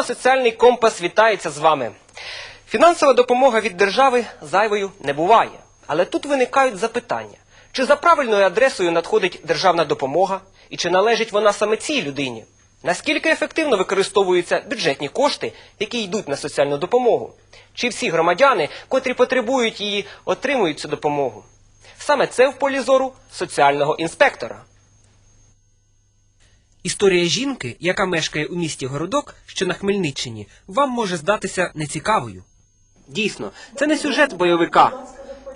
Програма Соціальний компас вітається з вами. Фінансова допомога від держави зайвою не буває. Але тут виникають запитання: чи за правильною адресою надходить державна допомога, і чи належить вона саме цій людині? Наскільки ефективно використовуються бюджетні кошти, які йдуть на соціальну допомогу? Чи всі громадяни, котрі потребують її, отримують цю допомогу? Саме це в полі зору соціального інспектора. Історія жінки, яка мешкає у місті Городок, що на Хмельниччині, вам може здатися нецікавою. Дійсно, це не сюжет бойовика.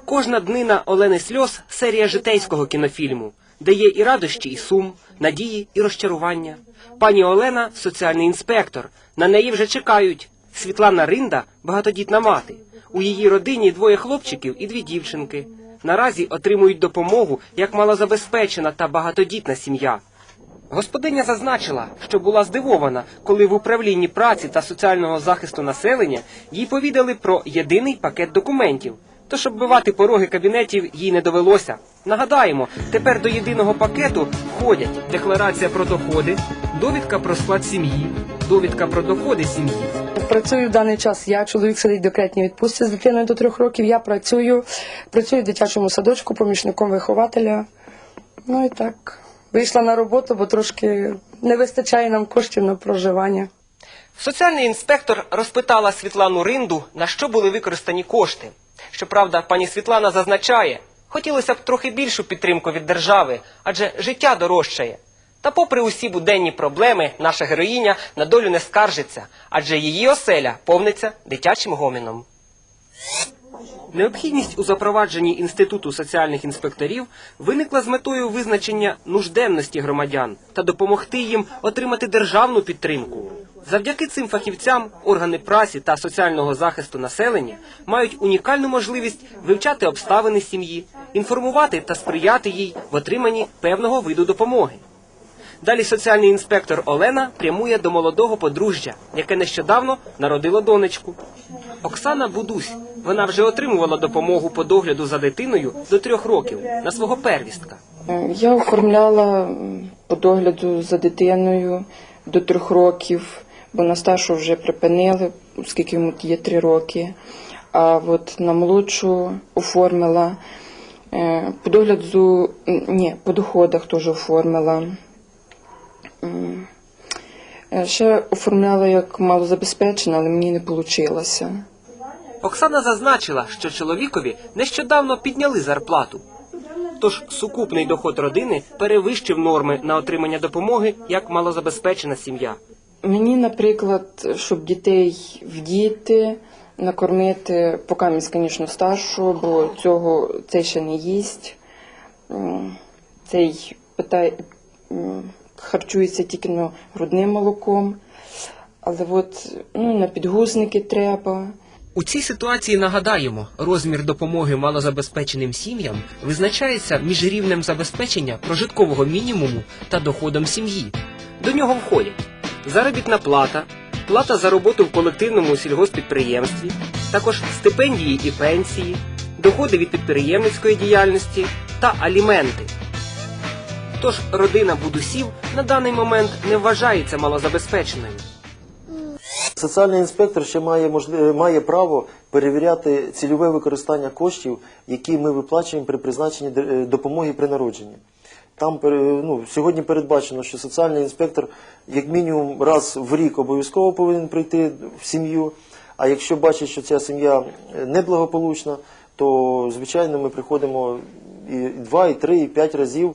Кожна днина Олени Сльоз серія житейського кінофільму, де є і радощі, і сум, надії, і розчарування. Пані Олена соціальний інспектор. На неї вже чекають. Світлана Ринда багатодітна мати. У її родині двоє хлопчиків і дві дівчинки. Наразі отримують допомогу як малозабезпечена та багатодітна сім'я. Господиня зазначила, що була здивована, коли в управлінні праці та соціального захисту населення їй повідали про єдиний пакет документів. Тож оббивати пороги кабінетів їй не довелося. Нагадаємо, тепер до єдиного пакету входять декларація про доходи, довідка про склад сім'ї, довідка про доходи сім'ї. Працюю в даний час. Я чоловік сидить в декретній відпустці з дитиною до трьох років. Я працюю, працюю в дитячому садочку, помічником вихователя. Ну і так. Вийшла на роботу, бо трошки не вистачає нам коштів на проживання. Соціальний інспектор розпитала Світлану Ринду, на що були використані кошти. Щоправда, пані Світлана зазначає, хотілося б трохи більшу підтримку від держави, адже життя дорожчає. Та попри усі буденні проблеми, наша героїня на долю не скаржиться, адже її оселя повниться дитячим гоміном. Необхідність у запровадженні інституту соціальних інспекторів виникла з метою визначення нужденності громадян та допомогти їм отримати державну підтримку. Завдяки цим фахівцям органи праці та соціального захисту населення мають унікальну можливість вивчати обставини сім'ї, інформувати та сприяти їй в отриманні певного виду допомоги. Далі соціальний інспектор Олена прямує до молодого подружжя, яке нещодавно народило донечку. Оксана Будусь. Вона вже отримувала допомогу по догляду за дитиною до трьох років на свого первістка. Е, Я оформляла по догляду за дитиною до трьох років, бо на старшу вже припинили, оскільки йому є три роки. А от на молодшу оформила е, по догляду, ні, по доходах теж оформила. Е, Ще оформляла як малозабезпечена, але мені не вийшло. Оксана зазначила, що чоловікові нещодавно підняли зарплату. Тож сукупний доход родини перевищив норми на отримання допомоги як малозабезпечена сім'я. Мені, наприклад, щоб дітей вдіти, накормити, поки місь, звісно, старшого, бо цього цей ще не їсть. Цей питає, харчується тільки ну, грудним молоком. Але от ну, на підгузники треба. У цій ситуації нагадаємо, розмір допомоги малозабезпеченим сім'ям визначається між рівнем забезпечення прожиткового мінімуму та доходом сім'ї. До нього входять заробітна плата, плата за роботу в колективному сільгоспідприємстві, також стипендії і пенсії, доходи від підприємницької діяльності та аліменти. Тож родина будусів на даний момент не вважається малозабезпеченою. Соціальний інспектор ще має можли- має право перевіряти цільове використання коштів, які ми виплачуємо при призначенні е, допомоги при народженні. Там ну, сьогодні передбачено, що соціальний інспектор як мінімум раз в рік обов'язково повинен прийти в сім'ю. А якщо бачить, що ця сім'я е, неблагополучна, то звичайно ми приходимо і два, і три, і п'ять разів.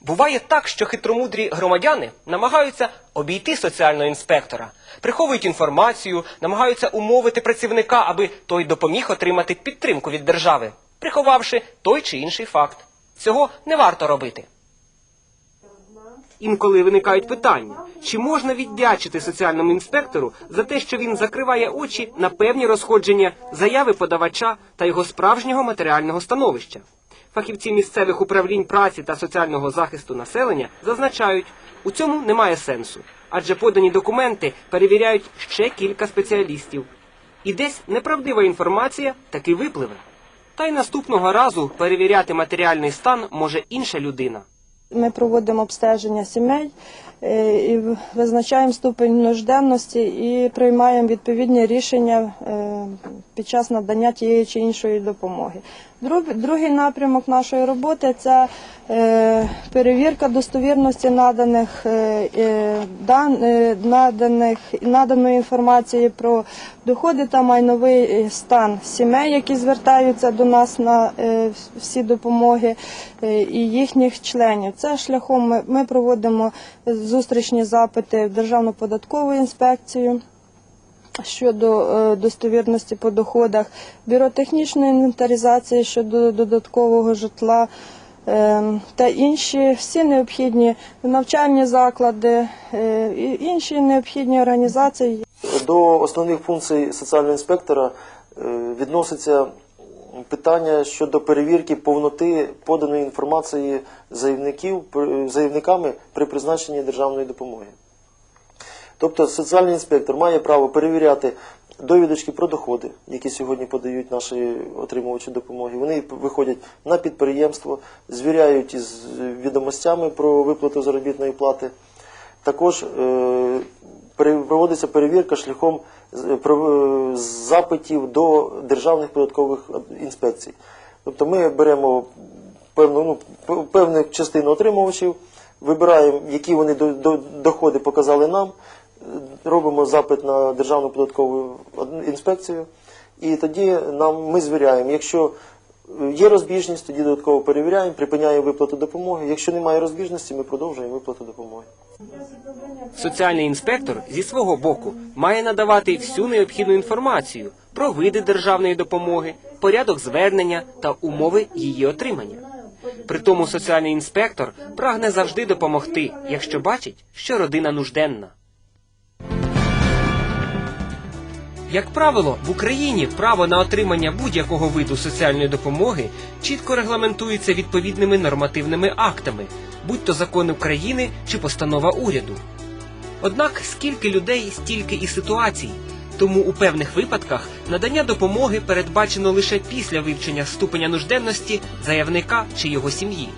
Буває так, що хитромудрі громадяни намагаються обійти соціального інспектора, приховують інформацію, намагаються умовити працівника, аби той допоміг отримати підтримку від держави, приховавши той чи інший факт. Цього не варто робити. Інколи виникають питання, чи можна віддячити соціальному інспектору за те, що він закриває очі на певні розходження заяви подавача та його справжнього матеріального становища. Фахівці місцевих управлінь праці та соціального захисту населення зазначають, у цьому немає сенсу, адже подані документи перевіряють ще кілька спеціалістів. І десь неправдива інформація таки випливе. Та й наступного разу перевіряти матеріальний стан може інша людина. Ми проводимо обстеження сімей і визначаємо ступень нужденності і приймаємо відповідні рішення е, під час надання тієї чи іншої допомоги. Другий напрямок нашої роботи це е, перевірка достовірності наданих е, е, дан- е, наданих наданої інформації про доходи та майновий е, стан сімей, які звертаються до нас на е, всі допомоги е, і їхніх членів. Це шляхом ми проводимо зустрічні запити в Державну податкову інспекцію щодо е, достовірності по доходах, бюро технічної інвентаризації щодо додаткового житла. е, Та інші всі необхідні навчальні заклади е, і інші необхідні організації, До основних функцій соціального інспектора відноситься питання щодо перевірки повноти поданої інформації заявників заявниками при призначенні державної допомоги. Тобто соціальний інспектор має право перевіряти довідочки про доходи, які сьогодні подають наші отримувачі допомоги. Вони виходять на підприємство, звіряють із відомостями про виплату заробітної плати. Також е, проводиться перевірка шляхом про- е, запитів до державних податкових інспекцій. Тобто ми беремо певну, ну, певну частину отримувачів, вибираємо, які вони до- до- доходи показали нам, е, робимо запит на Державну податкову інспекцію, і тоді нам ми звіряємо. Якщо е, є розбіжність, тоді додатково перевіряємо, припиняємо виплату допомоги. Якщо немає розбіжності, ми продовжуємо виплату допомоги. Соціальний інспектор зі свого боку має надавати всю необхідну інформацію про види державної допомоги, порядок звернення та умови її отримання. Притому соціальний інспектор прагне завжди допомогти, якщо бачить, що родина нужденна. Як правило, в Україні право на отримання будь-якого виду соціальної допомоги чітко регламентується відповідними нормативними актами, будь то закони України чи постанова уряду. Однак скільки людей, стільки і ситуацій. Тому у певних випадках надання допомоги передбачено лише після вивчення ступеня нужденності заявника чи його сім'ї.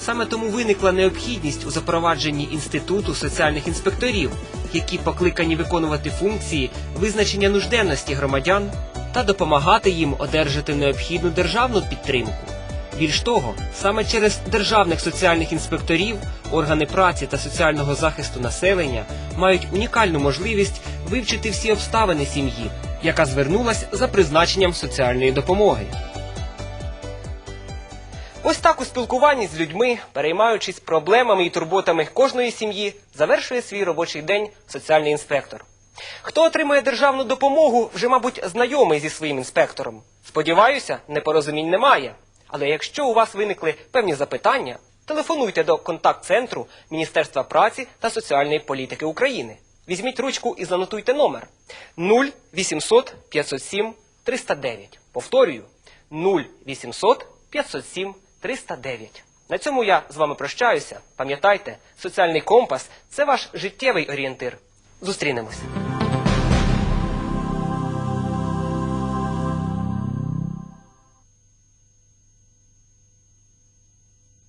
Саме тому виникла необхідність у запровадженні інституту соціальних інспекторів, які покликані виконувати функції визначення нужденності громадян та допомагати їм одержати необхідну державну підтримку. Більш того, саме через державних соціальних інспекторів органи праці та соціального захисту населення мають унікальну можливість вивчити всі обставини сім'ї, яка звернулась за призначенням соціальної допомоги. Ось так у спілкуванні з людьми, переймаючись проблемами і турботами кожної сім'ї, завершує свій робочий день соціальний інспектор. Хто отримує державну допомогу, вже, мабуть, знайомий зі своїм інспектором. Сподіваюся, непорозумінь немає. Але якщо у вас виникли певні запитання, телефонуйте до контакт-центру Міністерства праці та соціальної політики України. Візьміть ручку і занотуйте номер 0800 507 309. Повторюю 0800 507 309. На цьому я з вами прощаюся. Пам'ятайте, соціальний компас це ваш життєвий орієнтир. Зустрінемось.